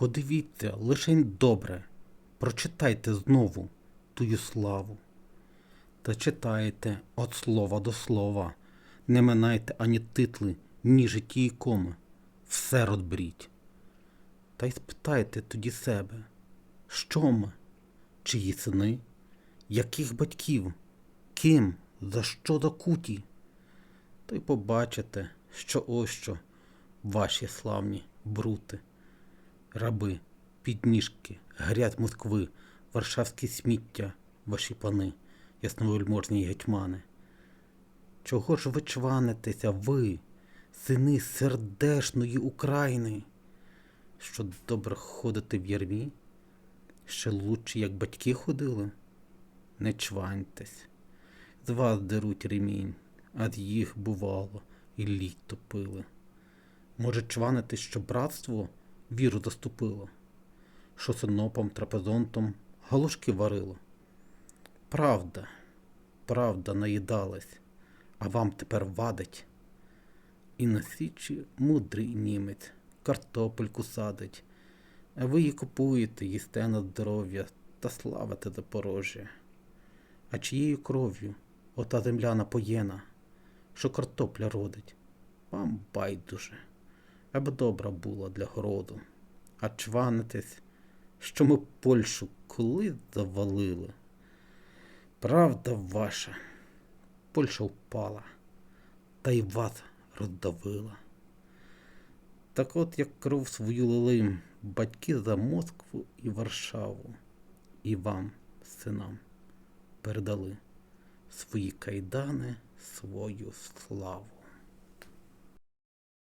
Подивіться, лишень добре, прочитайте знову тую славу. Та читайте від слова до слова, не минайте ані титли, ні житті і коми, все розберіть. Та й спитайте тоді себе, що ми, чиї сини, яких батьків, ким, за що докуті? Та й побачите, що ось що ваші славні брути, раби, підніжки, грязь Москви, варшавські сміття, ваші пани, ясновельможні гетьмани. Чого ж ви чванитеся, ви, сини сердешної України, що добре ходите в ярмі? Ще лучше, як батьки ходили? Не чваньтесь. З вас деруть ремінь, а з їх бувало і лід топили. Може, чванитись, що братство віру заступило, що синопом, трапезонтом галушки варило. Правда, правда наїдалась, а вам тепер вадить. І на січі мудрий німець картопельку садить, а ви її купуєте, їсте на здоров'я та славите Запорожжя. А чиєю кров'ю ота земля напоєна, що картопля родить, вам байдуже, аби добра була для городу. А чванитесь, що ми Польщу коли завалили. Правда ваша, Польща впала, та й вас роздавила. Так от як кров свою лили батьки за Москву і Варшаву, і вам, синам, передали свої кайдани, свою славу.